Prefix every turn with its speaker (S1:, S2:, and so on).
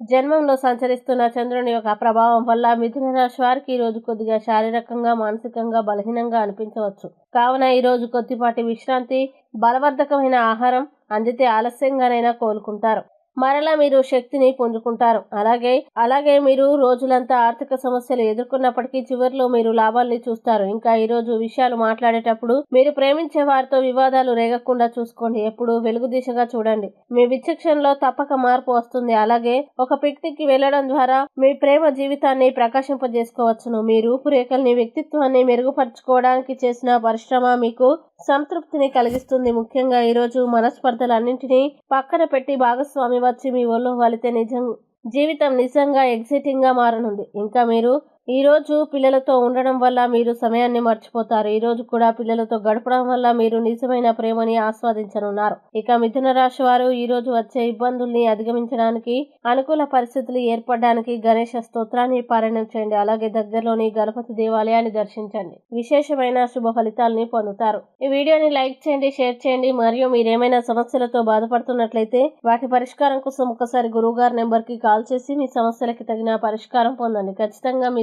S1: జన్మంలో సంచరిస్తున్న చంద్రుని యొక్క ప్రభావం వల్ల మిథున రాశి వారికి ఈ రోజు కొద్దిగా శారీరకంగా మానసికంగా బలహీనంగా అనిపించవచ్చు. కావున ఈ రోజు కొద్దిపాటి విశ్రాంతి బలవర్ధకమైన ఆహారం అందితే ఆలస్యంగానైనా కోలుకుంటారు. మరలా మీరు శక్తిని పుంజుకుంటారు. అలాగే అలాగే మీరు రోజులంతా ఆర్థిక సమస్యలు ఎదుర్కొన్నప్పటికీ చివరిలో మీరు లాభాల్ని చూస్తారు. ఇంకా ఈ రోజు విషయాలు మాట్లాడేటప్పుడు మీరు ప్రేమించే వారితో వివాదాలు రేగకుండా చూసుకోండి. ఎప్పుడు వెలుగు దిశగా చూడండి. మీ విచక్షణలో తప్పక మార్పు వస్తుంది. అలాగే ఒక పిక్నిక్కి వెళ్ళడం ద్వారా మీ ప్రేమ జీవితాన్ని ప్రకాశింపజేసుకోవచ్చును. మీ రూపురేఖల్ని వ్యక్తిత్వాన్ని మెరుగుపరచుకోవడానికి చేసిన పరిశ్రమ మీకు సంతృప్తిని కలిగిస్తుంది. ముఖ్యంగా ఈరోజు మనస్పర్ధలన్నింటినీ పక్కన పెట్టి భాగస్వామి వచ్చి మీ ఒళ్ళు వలితే నిజం జీవితం నిజంగా ఎగ్జైటింగ్గా మారనుంది. ఇంకా మీరు ఈ రోజు పిల్లలతో ఉండడం వల్ల మీరు సమయాన్ని మర్చిపోతారు. ఈ రోజు కూడా పిల్లలతో గడపడం వల్ల మీరు నిజమైన ప్రేమని ఆస్వాదించనున్నారు. ఇక మిథున రాశి వారు ఈ రోజు వచ్చే ఇబ్బందుల్ని అధిగమించడానికి అనుకూల పరిస్థితులు ఏర్పడడానికి గణేష స్తోత్రాన్ని పారాయణం చేయండి. అలాగే దగ్గరలోని గణపతి దేవాలయాన్ని దర్శించండి. విశేషమైన శుభ ఫలితాలని పొందుతారు. ఈ వీడియోని లైక్ చేయండి షేర్ చేయండి. మరియు మీరేమైనా సమస్యలతో బాధపడుతున్నట్లయితే వాటి పరిష్కారం కోసం ఒకసారి గురువు గారి నెంబర్కి కాల్ చేసి మీ సమస్యలకి తగిన పరిష్కారం పొందండి. ఖచ్చితంగా మీ